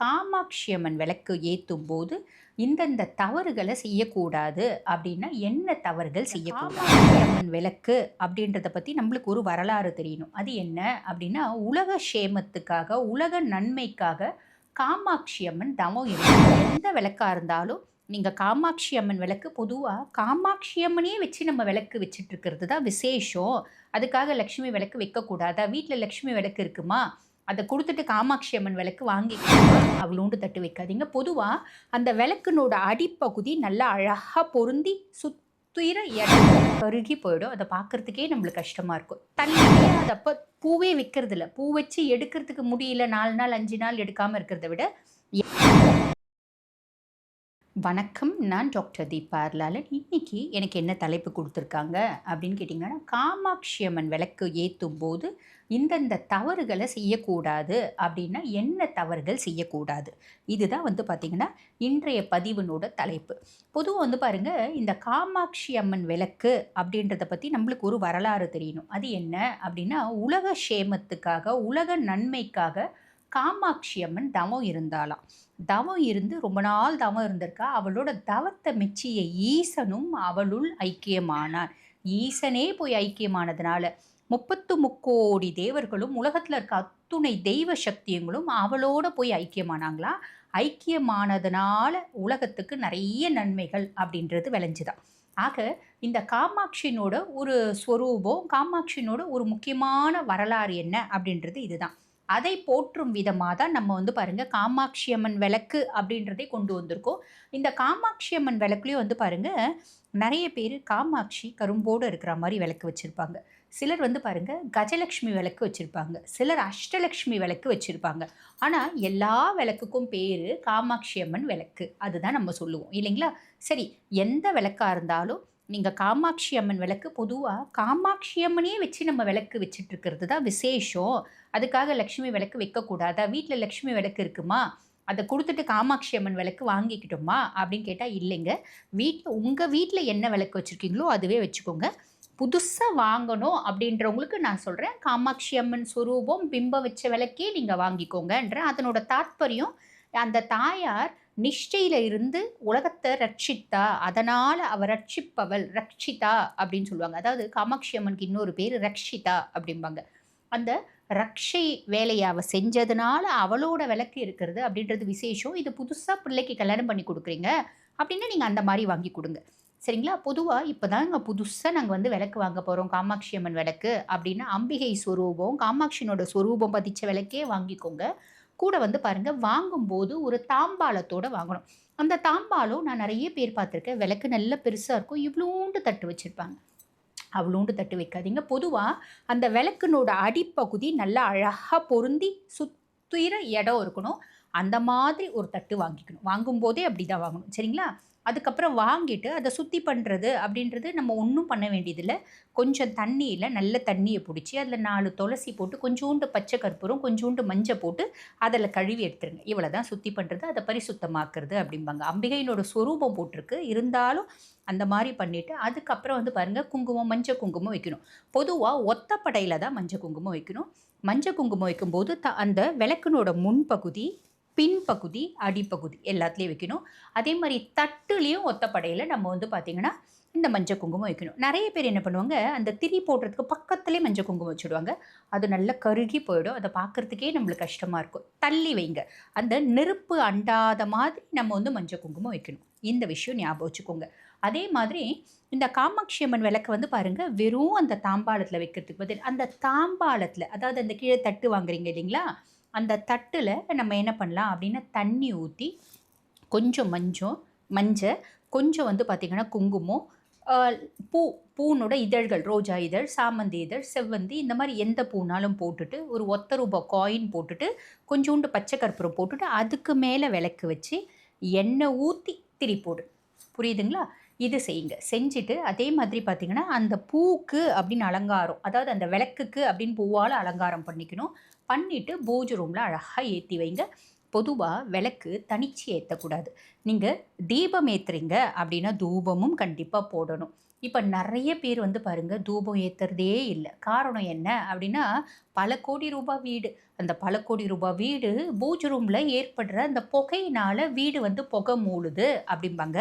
காமாட்சி அம்மன் விளக்கு ஏற்றும் போது இந்தந்த தவறுகளை செய்யக்கூடாது அப்படின்னா என்ன தவறுகள் செய்யக்கூடாது? காமாட்சி அம்மன் விளக்கு அப்படின்றத பற்றி நம்மளுக்கு ஒரு வரலாறு தெரியணும். அது என்ன அப்படின்னா உலக சேமத்துக்காக உலக நன்மைக்காக காமாட்சி அம்மன் தவம் இருக்கு. எந்த விளக்காக இருந்தாலும் நீங்கள் காமாட்சி அம்மன் விளக்கு பொதுவாக காமாட்சி அம்மனே வச்சு நம்ம விளக்கு வச்சுட்டு இருக்கிறது தான் விசேஷம். அதுக்காக லக்ஷ்மி விளக்கு வைக்கக்கூடாதா? வீட்டில் லக்ஷ்மி விளக்கு இருக்குமா? அதை கொடுத்துட்டு காமாட்சி அம்மன் விளக்கு வாங்கி அவ்வளோண்டு தட்டு வைக்காதீங்க. பொதுவாக அந்த விளக்குனோட அடிப்பகுதி நல்லா அழகாக பொருந்தி சுத்துயிர இடம் கருகி போயிடும். அதை பார்க்கறதுக்கே நம்மளுக்கு கஷ்டமாக இருக்கும். தண்ணியே அதப்போ பூவே விற்கிறதில்ல பூ வச்சு எடுக்கிறதுக்கு முடியல. நாலு நாள் அஞ்சு நாள் எடுக்காமல் இருக்கிறத விட வணக்கம் நான் டாக்டர் தீபா அர்லாலன். இன்றைக்கி எனக்கு என்ன தலைப்பு கொடுத்துருக்காங்க அப்படின்னு கேட்டிங்கன்னா காமாட்சி அம்மன் விளக்கு ஏற்றும் போது இந்தந்த தவறுகளை செய்யக்கூடாது அப்படின்னா என்ன தவறுகள் செய்யக்கூடாது? இதுதான் வந்து பார்த்திங்கன்னா இன்றைய பதிவினோட தலைப்பு. பொதுவாக வந்து பாருங்கள் இந்த காமாட்சி அம்மன் விளக்கு அப்படின்றத பற்றி நம்மளுக்கு ஒரு வரலாறு தெரியணும். அது என்ன அப்படின்னா உலக சேமத்துக்காக உலக நன்மைக்காக காமாட்சி அம்மன் தவம் இருந்தாலாம் தவம் இருந்து ரொம்ப நாள் தவம் இருந்திருக்கா. அவளோட தவத்தை மெச்சிய ஈசனும் அவளுள் ஐக்கியமானார். ஈசனே போய் ஐக்கியமானதுனால முப்பத்து முக்கோடி தேவர்களும் உலகத்தில் இருக்க அத்துணை தெய்வ சக்தியங்களும் அவளோட போய் ஐக்கியமானாங்களா? ஐக்கியமானதுனால உலகத்துக்கு நிறைய நன்மைகள் அப்படின்றது விளைஞ்சுதான். ஆக இந்த காமாட்சியினோட ஒரு ஸ்வரூபம் காமாட்சியினோட ஒரு முக்கியமான வரலாறு என்ன அப்படின்றது இதுதான். அதை போற்றும் விதமாக தான் நம்ம வந்து பாருங்கள் காமாட்சி அம்மன் விளக்கு அப்படின்றதை கொண்டு வந்திருக்கோம். இந்த காமாட்சி அம்மன் விளக்குலேயும் வந்து பாருங்கள் நிறைய பேர் காமாட்சி கரும்போடு இருக்கிற மாதிரி விளக்கு வச்சுருப்பாங்க. சிலர் வந்து பாருங்கள் கஜலக்ஷ்மி விளக்கு வச்சுருப்பாங்க. சிலர் அஷ்டலக்ஷ்மி விளக்கு வச்சுருப்பாங்க. ஆனால் எல்லா விளக்குக்கும் பேர் காமாட்சி அம்மன் விளக்கு. அதுதான் நம்ம சொல்லுவோம். இல்லைங்களா? சரி எந்த விளக்காக இருந்தாலும் நீங்கள் காமாட்சி அம்மன் விளக்கு பொதுவாக காமாட்சி அம்மனே வச்சு நம்ம விளக்கு வச்சிட்ருக்கிறது தான் விசேஷம். அதுக்காக லக்ஷ்மி விளக்கு வைக்கக்கூடாதா? வீட்டில் லக்ஷ்மி விளக்கு இருக்குமா? அதை கொடுத்துட்டு காமாட்சி அம்மன் விளக்கு வாங்கிக்கிட்டோமா? அப்படின்னு கேட்டால் இல்லைங்க. வீட்டில் உங்கள் வீட்டில் என்ன விளக்கு வச்சுருக்கீங்களோ அதுவே வச்சுக்கோங்க. புதுசாக வாங்கணும் அப்படின்றவங்களுக்கு நான் சொல்கிறேன் காமாட்சி அம்மன் சுரூபம் பிம்பம் வச்ச விளக்கே நீங்கள் வாங்கிக்கோங்கன்ற அதனோட தாத்பரியம். அந்த தாயார் நிஷ்டையில இருந்து உலகத்தை ரட்சித்தா அதனால் அவ ரட்சிப்பவள் ரட்சிதா அப்படின்னு சொல்லுவாங்க. அதாவது காமாட்சி அம்மனுக்கு இன்னொரு பேர் ரக்ஷிதா அப்படிம்பாங்க. அந்த ரக்ஷை வேலையை அவள் செஞ்சதுனால அவளோட விளக்கு இருக்கிறது அப்படின்றது விசேஷம். இது புதுசாக பிள்ளைக்கு கல்யாணம் பண்ணி கொடுக்குறீங்க அப்படின்னா நீங்கள் அந்த மாதிரி வாங்கி கொடுங்க. சரிங்களா? பொதுவாக இப்போ தான் இங்கே புதுசாக நாங்கள் வந்து விளக்கு வாங்க போகிறோம் காமாட்சி அம்மன் விளக்கு அப்படின்னா. அம்பிகை ஸ்வரூபம் காமாட்சியினோட ஸ்வரூபம் பதிச்ச விளக்கே வாங்கிக்கோங்க. கூட வந்து பாருங்கள் வாங்கும்போது ஒரு தாம்பாளத்தோடு வாங்கணும். அந்த தாம்பாலம் நான் நிறைய பேர் பார்த்துருக்கேன். விளக்கு நல்ல பெருசாக இருக்கும். இவ்வளோண்டு தட்டு வச்சுருப்பாங்க. அவ்வளோண்டு தட்டு வைக்காதீங்க. பொதுவாக அந்த விளக்குனோட அடிப்பகுதி நல்லா அழகாக பொருந்தி சுத்திர இடம் இருக்கணும். அந்த மாதிரி ஒரு தட்டு வாங்கிக்கணும். வாங்கும்போதே அப்படி தான் வாங்கணும். சரிங்களா? அதுக்கப்புறம் வாங்கிட்டு அதை சுத்தி பண்ணுறது அப்படின்றது நம்ம ஒன்றும் பண்ண வேண்டியதில்லை. கொஞ்சம் தண்ணியில் நல்ல தண்ணியை பிடிச்சி அதில் நாலு துளசி போட்டு கொஞ்சோண்டு பச்சை கற்பூரம் கொஞ்சோண்டு மஞ்சள் போட்டு அதில் கழுவி எடுத்துருங்க. இவ்வளோ தான் சுத்தி பண்ணுறது அதை பரிசுத்தமாக்குறது அப்படிம்பாங்க. அம்பிகையினோட ஸ்வரூபம் போட்டிருக்கு. இருந்தாலும் அந்த மாதிரி பண்ணிவிட்டு அதுக்கப்புறம் வந்து பாருங்கள் குங்குமம் மஞ்சள் குங்குமம் வைக்கணும். பொதுவாக ஒத்தப்படையில் தான் மஞ்சள் குங்குமம் வைக்கணும். மஞ்சள் குங்குமம் வைக்கும்போது த அந்த விளக்குனோட முன்பகுதி பின்பகுதி அடிப்பகுதி எல்லாத்துலேயும் வைக்கணும். அதே மாதிரி தட்டுலேயும் ஒத்தப்படையில் நம்ம வந்து பார்த்திங்கன்னா இந்த மஞ்சள் குங்குமம் வைக்கணும். நிறைய பேர் என்ன பண்ணுவாங்க அந்த திரி போடுறதுக்கு பக்கத்துலேயே மஞ்சள் குங்குமம் வச்சுடுவாங்க. அது நல்லா கருகி போயிடும். அதை பார்க்குறதுக்கே நம்மளுக்கு கஷ்டமாக இருக்கும். தள்ளி வைங்க. அந்த நெருப்பு அண்டாத மாதிரி நம்ம வந்து மஞ்சள் குங்குமம் வைக்கணும். இந்த விஷயம் ஞாபகம் வச்சுக்கோங்க. அதே மாதிரி இந்த காமாட்சி அம்மன் விளக்கு வந்து பாருங்கள் வெறும் அந்த தாம்பாளத்தில் வைக்கிறதுக்கு பதில். அந்த தாம்பாளத்தில் அதாவது அந்த கீழே தட்டு வாங்குறீங்க இல்லைங்களா? அந்த தட்டில் நம்ம என்ன பண்ணலாம் அப்படின்னா தண்ணி ஊற்றி கொஞ்சம் மஞ்சள் மஞ்சள் கொஞ்சம் வந்து பார்த்திங்கன்னா குங்குமம் பூ பூனோட இதழ்கள் ரோஜா இதழ் சாமந்தி இதழ் செவ்வந்தி இந்த மாதிரி எந்த பூனாலும் போட்டுட்டு ஒரு ஒத்த ரூபாய் காயின் போட்டுட்டு கொஞ்சோண்டு பச்சை கற்பூரம் போட்டுட்டு அதுக்கு மேலே விளக்கு வச்சு எண்ணெய் ஊற்றி திரி போடு. புரியுதுங்களா? இது செய்யுங்க. செஞ்சுட்டு அதே மாதிரி பார்த்திங்கன்னா அந்த பூக்கு அப்படின்னு அலங்காரம் அதாவது அந்த விளக்குக்கு அப்படின்னு பூவால் அலங்காரம் பண்ணிக்கணும். பண்ணிவிட்டு பூஜை ரூமில் அழகாக ஏற்றி வைங்க பொதுவாக விளக்கு தனிச்சு ஏற்றக்கூடாது நீங்கள் தீபம் ஏற்றுறீங்க அப்படின்னா தூபமும் கண்டிப்பாக போடணும் இப்போ நிறைய பேர் வந்து பாருங்கள் தூபம் ஏற்றுறதே இல்லை காரணம் என்ன அப்படின்னா பல கோடி ரூபாய் வீடு. அந்த பல கோடி ரூபாய் வீடு பூஜை ரூமில் ஏற்படுற அந்த புகையினால் வீடு வந்து புகை மூழுது அப்படிம்பாங்க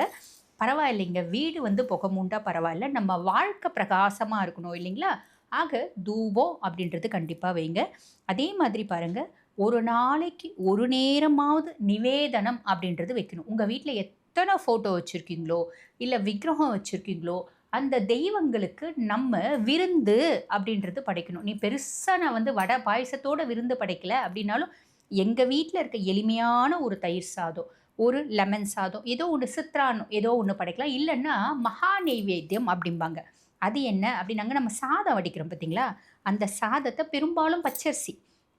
பரவாயில்லைங்க. வீடு வந்து புகை மூண்டா பரவாயில்ல நம்ம வாழ்க்கை பிரகாசமாக இருக்கணும் இல்லைங்களா? ஆக தூபம் அப்படின்றது கண்டிப்பாக வைங்க. அதே மாதிரி பாருங்கள் ஒரு நாளைக்கு ஒரு நேரமாவது நிவேதனம் அப்படின்றது வைக்கணும். உங்கள் வீட்டில் எத்தனை ஃபோட்டோ வச்சுருக்கீங்களோ இல்லை விக்கிரகம் வச்சுருக்கீங்களோ அந்த தெய்வங்களுக்கு நம்ம விருந்து அப்படின்றது படைக்கணும். நீ பெருசாக நான் வந்து வடை, பாயாசத்தோட விருந்து படைக்கல அப்படின்னாலும் எங்கள் வீட்டில் இருக்க எளிமையான ஒரு தயிர் சாதம், ஒரு லெமன் சாதம், ஏதோ ஒன்று சித்ரான்னம் ஏதோ ஒன்று படைக்கலாம். இல்லைன்னா மகா நெய்வேத்தியம் அப்படிம்பாங்க அது என்ன அப்படின்னாங்க நம்ம சாதம் வடிக்கிறோம் பார்த்தீங்களா? அந்த சாதத்தை பெரும்பாலும் பச்சரிசி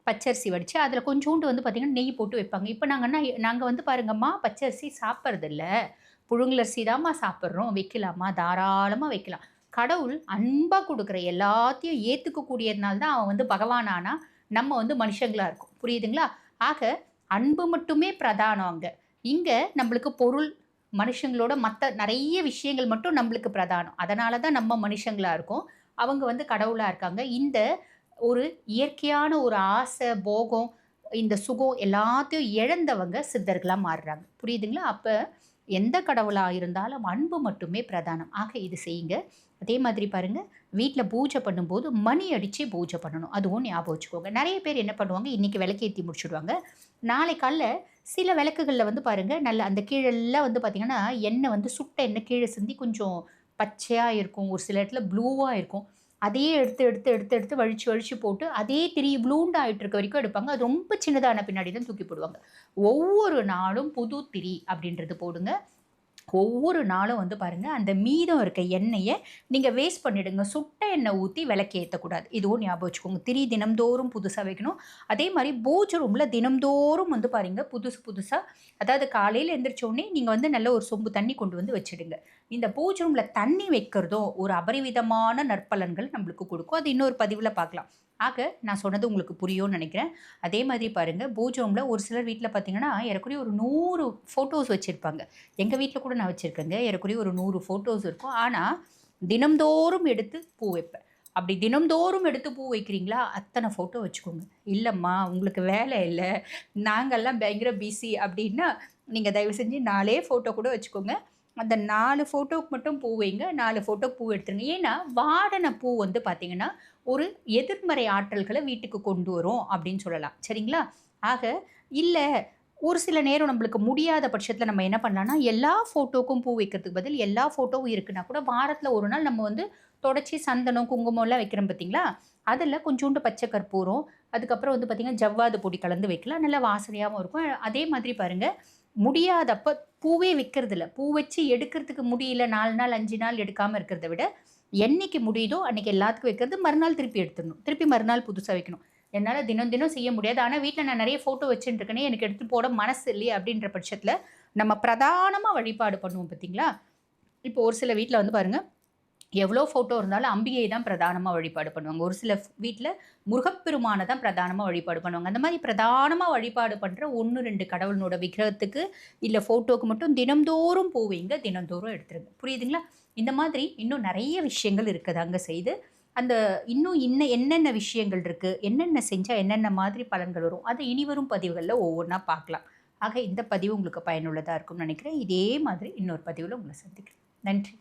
பச்சரிசி வடித்து அதில் கொஞ்சோண்டு வந்து பார்த்திங்கன்னா நெய் போட்டு வைப்பாங்க. இப்போ நாங்கன்னா நாங்கள் வந்து பாருங்கம்மா, பச்சரிசி சாப்பிட்றதில்ல புழுங்கலரிசி தாம்மா சாப்பிட்றோம் வைக்கலாமா? தாராளமாக வைக்கலாம். கடவுள் அன்பாக கொடுக்குற எல்லாத்தையும் ஏற்றுக்கக்கூடியதுனால தான் அவன் வந்து பகவான் ஆனால் நம்ம வந்து மனுஷங்களாக இருக்கும் புரியுதுங்களா? ஆக அன்பு மட்டுமே பிரதானம் அங்கே இங்கே நம்மளுக்கு பொருள், மனுஷங்களோட மற்ற நிறைய விஷயங்கள் மட்டும் நம்மளுக்கு பிரதானம். அதனால தான் நம்ம மனுஷங்களாக இருக்கோம். அவங்க வந்து கடவுளாக இருக்காங்க. இந்த ஒரு இயற்கையான ஒரு ஆசை, போகம், இந்த சுகம் எல்லாத்தையும் இழந்தவங்க சித்தர்களாக மாறுறாங்க. புரியுதுங்களா? அப்போ எந்த கடவுளாக இருந்தாலும் அன்பு மட்டுமே பிரதானம். ஆக இது செய்யுங்க. அதே மாதிரி பாருங்கள் வீட்டில் பூஜை பண்ணும்போது மணி அடித்து பூஜை பண்ணணும். அதுவும் ஞாபகம் வச்சுக்கோங்க. நிறைய பேர் என்ன பண்ணுவாங்க, இன்றைக்கி விளக்கேற்றி முடிச்சுடுவாங்க. நாளை காலைல சில விளக்குகளில் வந்து பாருங்கள் நல்ல அந்த கீழெல்லாம் வந்து பார்த்திங்கன்னா எண்ணெய் வந்து சுட்ட எண்ணெய் கீழே சிந்தி கொஞ்சம் பச்சையாக இருக்கும். ஒரு சில இடத்துல ப்ளூவாக இருக்கும். அதையே எடுத்து, எடுத்து, எடுத்து, எடுத்து வழித்து வழித்து போட்டு அதே திரி ப்ளூண்ட் ஆகிட்டு இருக்க வரைக்கும் எடுப்பாங்க. அது ரொம்ப சின்னதான பின்னாடி தான் தூக்கி போடுவாங்க. ஒவ்வொரு நாளும் புது திரி அப்படின்றது போடுங்க. ஒவ்வொரு நாளும் வந்து பாருங்கள் அந்த மீதம் இருக்க எண்ணெயை நீங்கள் வேஸ்ட் பண்ணிவிடுங்க சுட்ட எண்ணெய் ஊற்றி விளக்கு ஏற்றக்கூடாது இதுவும் ஞாபகம் வச்சுக்கோங்க. திரி தினம்தோறும் புதுசாக வைக்கணும். அதே மாதிரி பூஜை ரூமில் தினம்தோறும் வந்து பாருங்கள் புதுசு புதுசாக அதாவது காலையில் எழுந்திரிச்சோடனே நீங்கள் வந்து நல்ல ஒரு சொம்பு தண்ணி கொண்டு வந்து வச்சுடுங்க. இந்த பூஜை ரூமில் தண்ணி வைக்கிறதும் ஒரு அபரிவிதமான நற்பலன்கள் நம்மளுக்கு கொடுக்கும் அது இன்னொரு பதிவில் பார்க்கலாம். ஆக நான் சொன்னது உங்களுக்கு புரியும்னு நினைக்கிறேன் அதே மாதிரி பாருங்கள் பூஜை ரூமில் ஒரு சிலர் வீட்டில் பார்த்தீங்கன்னா, ஏறக்குறைய ஒரு நூறு ஃபோட்டோஸ் வச்சுருப்பாங்க எங்கள் வீட்டில் கூட நான் வச்சுருக்கேங்க ஏறக்குறைய ஒரு நூறு ஃபோட்டோஸ் இருக்கும். ஆனால் தினம்தோறும் எடுத்து பூ வைப்பேன். அப்படி தினம்தோறும் எடுத்து பூ வைக்கிறீங்களா? அத்தனை ஃபோட்டோ வச்சுக்கோங்க. இல்லைம்மா உங்களுக்கு வேலை இல்லை நாங்கள்லாம் பயங்கர பிஸி அப்படின்னா நீங்கள் தயவு செஞ்சு நாலே ஃபோட்டோ கூட வச்சுக்கோங்க. அந்த நாலு ஃபோட்டோவுக்கு மட்டும் பூ வைங்க. நாலு ஃபோட்டோக்கு பூ எடுத்துருங்க. ஏன்னா, வாடின பூ வந்து பார்த்திங்கன்னா ஒரு எதிர்மறை ஆற்றல்களை வீட்டுக்கு கொண்டு வரும் அப்படின்னு சொல்லலாம். சரிங்களா? ஆக இல்லை ஒரு சில நேரம் நம்மளுக்கு முடியாத பட்சத்தில் நம்ம என்ன பண்ணலாம்னா, எல்லா ஃபோட்டோக்கும் பூ வைக்கிறதுக்கு பதில் எல்லா ஃபோட்டோவும் இருக்குன்னா கூட வாரத்தில் ஒரு நாள் நம்ம வந்து தொடச்சி சந்தனம், குங்குமம்லாம் வைக்கிறோம் பார்த்தீங்களா? அதில் கொஞ்சோண்டு பச்சை கற்பூரம், அதுக்கப்புறம் வந்து பார்த்திங்கன்னா ஜவ்வாது பொடி கலந்து வைக்கலாம். நல்லா வாசனையாகவும் இருக்கும். அதே மாதிரி பாருங்கள் முடியாதப்ப பூவே விற்கிறதில்ல பூ வச்சு எடுக்கிறதுக்கு முடியல நாலு நாள், அஞ்சு நாள் எடுக்காமல் இருக்கிறத விட, என்னைக்கு முடியுதோ அன்னைக்கு எல்லாத்துக்கும் வைக்கிறது. மறுநாள் திருப்பி எடுத்துடணும். திருப்பி மறுநாள் புதுசாக வைக்கணும். என்னால் தினம் தினம் செய்ய முடியாது. ஆனால் வீட்டில் நான் நிறைய ஃபோட்டோ வச்சுட்டுருக்கேனே எனக்கு எடுத்து போட மனசு இல்லையே அப்படின்ற பட்சத்தில் நம்ம பிரதானமாக வழிபாடு பண்ணுவோம் பார்த்தீங்களா? இப்போ ஒரு சில வீட்டில் வந்து பாருங்கள் எவ்வளோ ஃபோட்டோ இருந்தாலும் அம்பிகையை தான் பிரதானமாக வழிபாடு பண்ணுவாங்க. ஒரு சில வீட்டில் முருகப்பெருமானை தான் பிரதானமாக வழிபாடு பண்ணுவாங்க. அந்த மாதிரி பிரதானமாக வழிபாடு பண்ணுற ஒன்று ரெண்டு கடவுளனோட விக்கிரகத்துக்கு, இல்லை ஃபோட்டோக்கு மட்டும் தினம்தோறும் போவீங்க வைங்க. தினம்தோறும் எடுத்துருங்க. புரியுதுங்களா? இந்த மாதிரி இன்னும் நிறைய விஷயங்கள் இருக்குது அங்கே செய்து அந்த இன்னும் இன்ன என்னென்ன விஷயங்கள் இருக்குது என்னென்ன செஞ்சால் என்னென்ன மாதிரி பலன்கள் வரும், அத இனிவரும் பதிவுகளில் ஒவ்வொன்றா பார்க்கலாம். ஆக இந்த பதிவு உங்களுக்கு பயனுள்ளதாக இருக்கும்னு நினைக்கிறேன் இதே மாதிரி இன்னொரு பதிவில் உங்களை சந்திக்கிறேன். நன்றி.